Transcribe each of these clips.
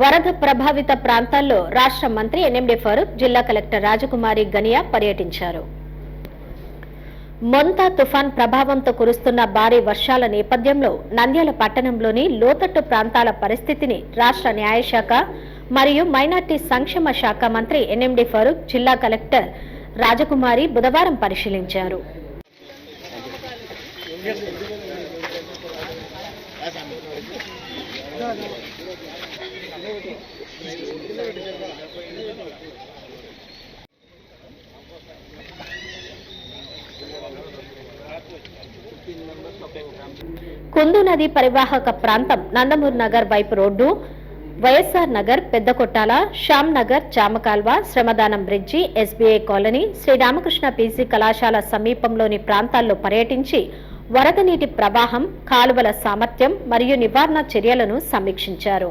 వరద ప్రభావిత ప్రాంతాల్లో రాష్ట్ర మంత్రి ఎన్ఎండి ఫరూక్ జిల్లా కలెక్టర్ రాజకుమారి గనియా పర్యటించారు. మొంతా తుఫాన్ ప్రభావంతో కురుస్తున్న భారీ వర్షాల నేపథ్యంలో నంద్యాల పట్టణంలోని లోతట్టు ప్రాంతాల పరిస్థితిని రాష్ట్ర న్యాయశాఖ మరియు మైనార్టీ సంక్షేమ శాఖ మంత్రి ఎన్ఎండి ఫరూక్ జిల్లా కలెక్టర్ రాజకుమారి బుధవారం పరిశీలించారు. కుందు నది పరివాహక ప్రాంతం నందమూర్ నగర్ వైపు రోడ్డు వైఎస్ఆర్ నగర్ పెద్దకొట్టాల శ్యామ్ నగర్ చామకాల్వ శ్రమదానం bridge SBI colony Sri Ramakrishna PC కళాశాల సమీపంలోని ప్రాంతాల్లో పర్యటించి వరద నీటి ప్రవాహం కాలువల సామర్థ్యం మరియు నివారణ చర్యలను సమీక్షించారు.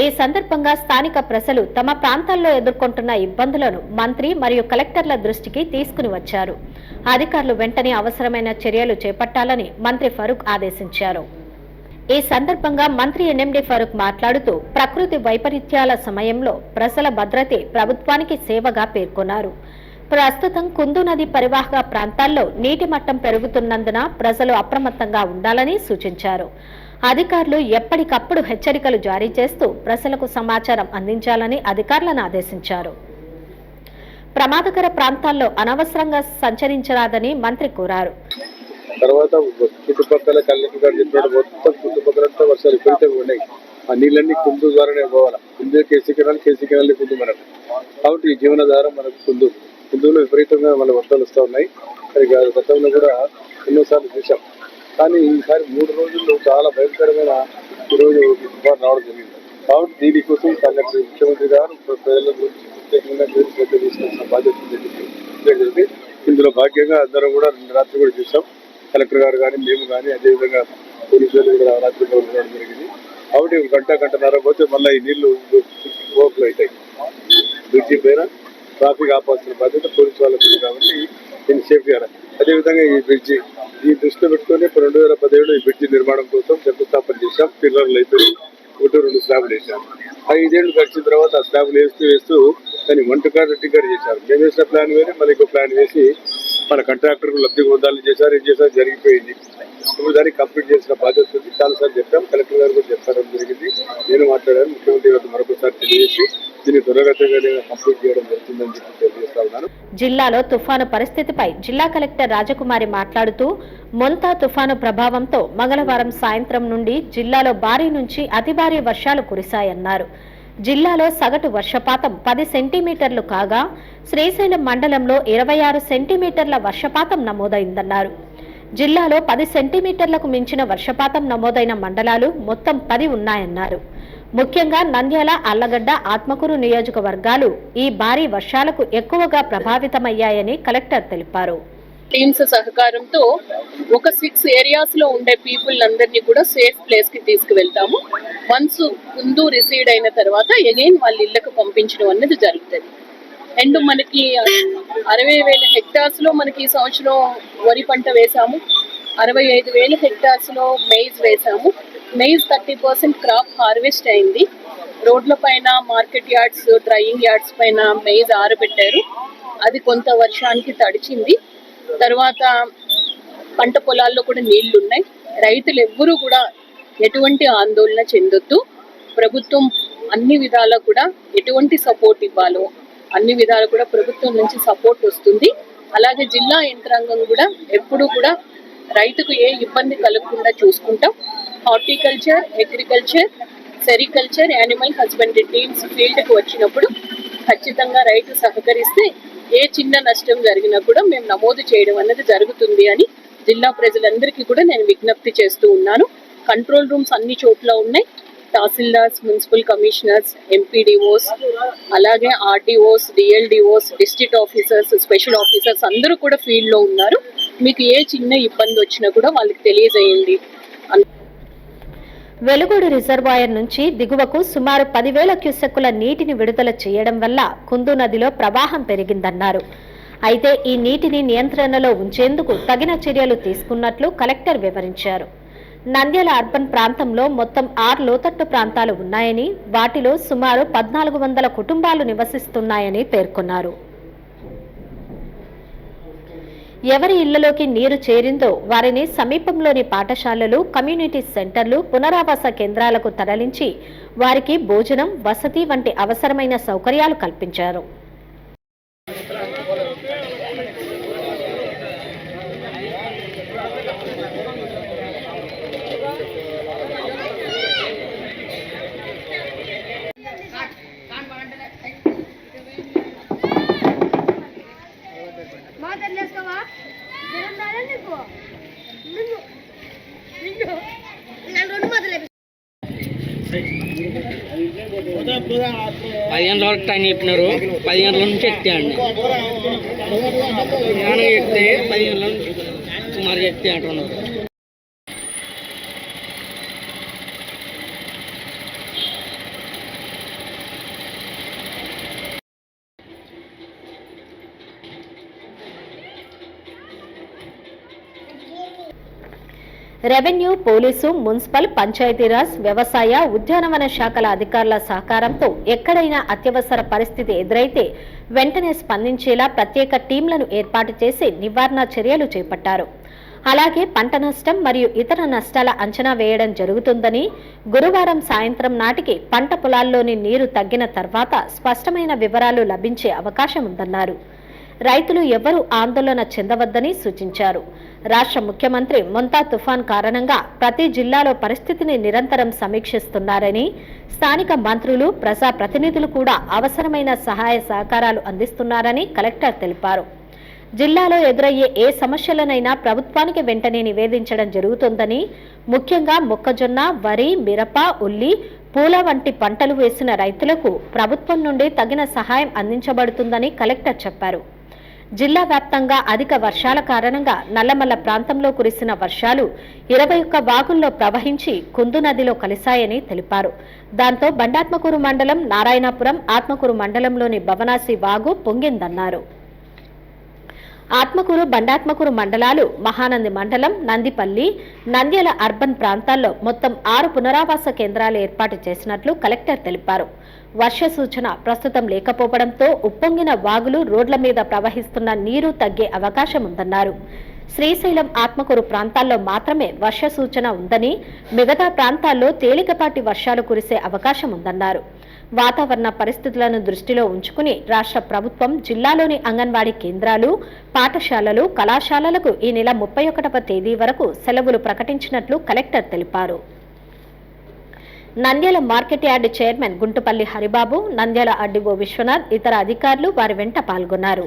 ఈ సందర్భంగా స్థానిక ప్రజలు తమ ప్రాంతాల్లో ఎదుర్కొంటున్న ఇబ్బందులను మంత్రి మరియు కలెక్టర్ల దృష్టికి తీసుకుని వచ్చారు. అధికారులు వెంటనే అవసరమైన చర్యలు చేపట్టాలని మంత్రి ఫరూక్ ఆదేశించారు. ఈ సందర్భంగా మంత్రి ఎన్ఎండి ఫరూక్ మాట్లాడుతూ ప్రకృతి వైపరీత్యాల సమయంలో ప్రజల భద్రతే ప్రభుత్వానికి సేవగా పేర్కొన్నారు. ప్రస్తుతం కుందు నది పరివాహక ప్రాంతాల్లో నీటి మట్టం పెరుగుతున్నందున ప్రజలు అప్రమత్తంగా ఉండాలని సూచించారు. అధికారులు ఎప్పటికప్పుడు హెచ్చరికలు జారీ చేస్తూ ప్రజలకు సమాచారం అందించాలని అధికారులను ఆదేశించారు. ప్రమాదకర ప్రాంతాల్లో అనవసరంగా సంచరించరాదని మంత్రి కోరారు. తర్వాత చుట్టుపక్కల కళ్ళకి మొత్తం చుట్టుపక్కల అంతా వర్షాలు విపరీతంగా ఉన్నాయి. ఆ నీళ్ళన్నీ కుందు ద్వారానే పోవాలి? Kundu KC canal KC canal Kundu మనకు కాబట్టి ఈ జీవనాధారం మనకు కుందు. కుందులో విపరీతంగా మన వర్షాలు వస్తూ ఉన్నాయి. మరి గతంలో కూడా ఎన్నోసార్లు చూసాం కానీ ఈసారి మూడు రోజుల్లో చాలా భయంకరమైన ఈరోజు తుఫాన్ రావడం జరిగింది. కాబట్టి దీనికోసం కలెక్టర్ ముఖ్యమంత్రి గారు ప్రజల గురించి ప్రత్యేకంగా మీరు శ్రద్ధ బాధ్యత ఇందులో భాగ్యంగా అందరం కూడా రెండు రాత్రి కూడా చూసాం. కలెక్టర్ గారు కానీ మేము కానీ అదేవిధంగా పోలీసులు కూడా రాత్రి కూడా ఉండడం జరిగింది. కాబట్టి గంట గంటన్నర పోతే మళ్ళీ ఈ నీళ్ళు ఓపెన్ అవుతాయి. బ్రిడ్జి పైన ట్రాఫిక్ ఆపాల్సిన బాధ్యత పోలీసు వాళ్ళకు కాబట్టి దీన్ని సేఫ్గా అదేవిధంగా ఈ బ్రిడ్జి ఈ దృష్టిలో పెట్టుకొని ఇప్పుడు రెండు వేల పదిహేడు ఈ బ్రిడ్జి నిర్మాణం కోసం శంకుస్థాపన చేశాం పిల్లర్లు అయిపోయి ఒకటి రెండు స్లాబ్లు వేసాం ఐదేళ్ళు గడిచిన తర్వాత ఆ స్లాబ్లు వేస్తూ వేస్తూ దాన్ని వన్ టికార్ టికార్ చేశారు. మేము వేసిన ప్లాన్ వేరే మళ్ళీ ఇంకో ప్లాన్ వేసి మన కాంట్రాక్టర్ లబ్ధి పొందాలని చేశారు. ఏం చేశారు? జరిగిపోయింది. ఇప్పుడు దాన్ని కంప్లీట్ చేసిన బాధ్యత ఉంది. చాలాసార్లు చెప్పాం. కలెక్టర్ గారు కూడా చెప్పడం జరిగింది. నేను మాట్లాడాను. ముఖ్యమంత్రి గారు మరొకసారి తెలియజేసి దీన్ని త్వరగతిగా కంప్లీట్ చేయడం జరుగుతుందని చెప్పి తెలియజేస్తా ఉన్నాను. జిల్లాలో తుఫాను పరిస్థితిపై జిల్లా కలెక్టర్ రాజకుమారి మాట్లాడుతూ మొంతా తుఫాను ప్రభావంతో మంగళవారం సాయంత్రం నుండి జిల్లాలో భారీ నుంచి అతి భారీ వర్షాలు కురిశాయన్నారు. జిల్లాలో సగటు వర్షపాతం పది సెంటీమీటర్లు కాగా శ్రీశైలం మండలంలో ఇరవై ఆరు సెంటీమీటర్ల వర్షపాతం నమోదైందన్నారు. జిల్లాలో పది సెంటీమీటర్లకు మించిన వర్షపాతం నమోదైన మండలాలు మొత్తం పది ఉన్నాయన్నారు. ముఖ్యంగా నంద్యాల అల్లగడ్డ ఆత్మకూరు నియోజకవర్గాలు ఈ భారీ వర్షాలకు ఎక్కువగా ప్రభావితమయ్యాయని కలెక్టర్ తెలిపారు. టీమ్స్ సహకారంతో ఒక సిక్స్ ఏరియాస్లో ఉండే పీపుల్ అందరినీ కూడా సేఫ్ ప్లేస్కి తీసుకువెళ్తాము. వన్స్ ముందు రిసీడ్ అయిన తర్వాత ఎగైన్ వాళ్ళ ఇళ్ళకు పంపించడం అనేది జరుగుతుంది. అండ్ మనకి అరవై వేల హెక్టార్స్లో మనకి ఈ సంవత్సరం వరి పంట వేసాము. అరవై ఐదు వేల హెక్టార్స్లో మెయిజ్ వేసాము. Maize thirty percent crop harvest అయింది. రోడ్ల పైన మార్కెట్ యార్డ్స్ డ్రైయింగ్ యార్డ్స్ పైన మెయిజ్ ఆరబెట్టారు. అది కొంత వర్షానికి తడిచింది. తర్వాత పంట పొలాల్లో కూడా నీళ్ళు ఉన్నాయి రైతులు ఎవ్వరూ కూడా ఎటువంటి ఆందోళన చెందొద్దు. ప్రభుత్వం అన్ని విధాలా కూడా ఎటువంటి సపోర్ట్ ఇవ్వాలో అన్ని విధాలు కూడా ప్రభుత్వం నుంచి సపోర్ట్ వస్తుంది. అలాగే జిల్లా యంత్రాంగం కూడా ఎప్పుడూ కూడా రైతుకు ఏ ఇబ్బంది కలగకుండా చూసుకుంటాం. Horticulture agriculture sericulture animal husbandry teams ఫీల్డ్కి వచ్చినప్పుడు ఖచ్చితంగా రైతు సహకరిస్తే ఏ చిన్న నష్టం జరిగినా కూడా మేము నమోదు చేయడం అన్నది జరుగుతుంది అని జిల్లా ప్రజలందరికీ కూడా నేను విజ్ఞప్తి చేస్తూ ఉన్నాను. కంట్రోల్ రూమ్స్ అన్ని చోట్ల ఉన్నాయి. తహసీల్దార్స్ మున్సిపల్ కమిషనర్స్ ఎంపీడీఓస్ అలాగే RDOs DLDOs district officers special officers అందరూ కూడా ఫీల్డ్లో ఉన్నారు. మీకు ఏ చిన్న ఇబ్బంది వచ్చినా కూడా వాళ్ళకి తెలియజేయండి. అన్- వెలుగుడు రిజర్వాయర్ నుంచి దిగువకు సుమారు పదివేల క్యూసెక్కుల నీటిని విడుదల చేయడం వల్ల కుందు నదిలో ప్రవాహం పెరిగిందన్నారు. అయితే ఈ నీటిని నియంత్రణలో ఉంచేందుకు తగిన చర్యలు తీసుకున్నట్లు కలెక్టర్ వివరించారు. నంద్యాల అర్బన్ ప్రాంతంలో మొత్తం ఆరు లోతట్టు ప్రాంతాలు ఉన్నాయని వాటిలో సుమారు పద్నాలుగు వందల కుటుంబాలు నివసిస్తున్నాయని పేర్కొన్నారు. ఎవరి ఇళ్ళలోకి నీరు చేరిందో వారిని సమీపంలోని పాఠశాలలు కమ్యూనిటీ సెంటర్లు పునరావాస కేంద్రాలకు తరలించి వారికి భోజనం వసతి వంటి అవసరమైన సౌకర్యాలు కల్పించారు. పది గంటల వరకు టైం చెప్పినారు. పది గంటల నుంచి ఎత్తే అండి నేను ఎత్తే పది గంటల నుంచి సుమారు ఎత్తే అంటున్నారు. రెవెన్యూ పోలీసు మున్సిపల్ పంచాయతీరాజ్ వ్యవసాయ ఉద్యానవన శాఖల అధికారుల సహకారంతో ఎక్కడైనా అత్యవసర పరిస్థితి ఎదురైతే వెంటనే స్పందించేలా ప్రత్యేక టీంలను ఏర్పాటు చేసి నివారణ చర్యలు చేపట్టారు. అలాగే పంట నష్టం మరియు ఇతర నష్టాల అంచనా వేయడం జరుగుతుందని గురువారం సాయంత్రం నాటికి పంట పొలాల్లోని నీరు తగ్గిన తర్వాత స్పష్టమైన వివరాలు లభించే అవకాశం ఉందన్నారు. రైతులు ఎవరూ ఆందోళన చెందవద్దని సూచించారు. రాష్ట్ర ముఖ్యమంత్రి మొంతా తుఫాన్ కారణంగా ప్రతి జిల్లాలో పరిస్థితిని నిరంతరం సమీక్షిస్తున్నారని స్థానిక మంత్రులు ప్రజా ప్రతినిధులు కూడా అవసరమైన సహాయ సహకారాలు అందిస్తున్నారని కలెక్టర్ తెలిపారు. జిల్లాలో ఎదురయ్యే ఏ సమస్యలనైనా ప్రభుత్వానికి వెంటనే నివేదించడం జరుగుతుందని ముఖ్యంగా మొక్కజొన్న వరి మిరప ఉల్లి పూల వంటి పంటలు వేసిన రైతులకు ప్రభుత్వం నుండి తగిన సహాయం అందించబడుతుందని కలెక్టర్ చెప్పారు. జిల్లా వ్యాప్తంగా అధిక వర్షాల కారణంగా నల్లమల్ల ప్రాంతంలో కురిసిన వర్షాలు ఇరవై ఒక్క వాగుల్లో ప్రవహించి కుందు నదిలో కలిశాయని తెలిపారు. దాంతో బండాత్మకూరు మండలం నారాయణపురం ఆత్మకూరు మండలంలోని భవనాసి వాగు పొంగిందన్నారు. ఆత్మకూరు బండాత్మకూరు మండలాలు మహానంది మండలం నందిపల్లి నంద్యాల అర్బన్ ప్రాంతాల్లో మొత్తం ఆరు పునరావాస కేంద్రాలు ఏర్పాటు చేసినట్లు కలెక్టర్ తెలిపారు. వర్ష సూచన ప్రస్తుతం లేకపోవడంతో ఉప్పొంగిన వాగులు రోడ్ల మీద ప్రవహిస్తున్న నీరు తగ్గే అవకాశం ఉందన్నారు. శ్రీశైలం ఆత్మకూరు ప్రాంతాల్లో మాత్రమే వర్ష సూచన ఉందని మిగతా ప్రాంతాల్లో తేలికపాటి వర్షాలు కురిసే అవకాశం ఉందన్నారు. వాతావరణ పరిస్థితులను దృష్టిలో ఉంచుకుని రాష్ట్ర ప్రభుత్వం జిల్లాలోని అంగన్వాడీ కేంద్రాలు పాఠశాలలు కళాశాలలకు ఈ నెల ముప్పై ఒకటవ తేదీ వరకు సెలవులు ప్రకటించినట్లు కలెక్టర్ తెలిపారు. Nandyal market yard chairman Guntupalli Haribabu Nandyal RDO Vishwanath ఇతర అధికారులు వారి వెంట పాల్గొన్నారు.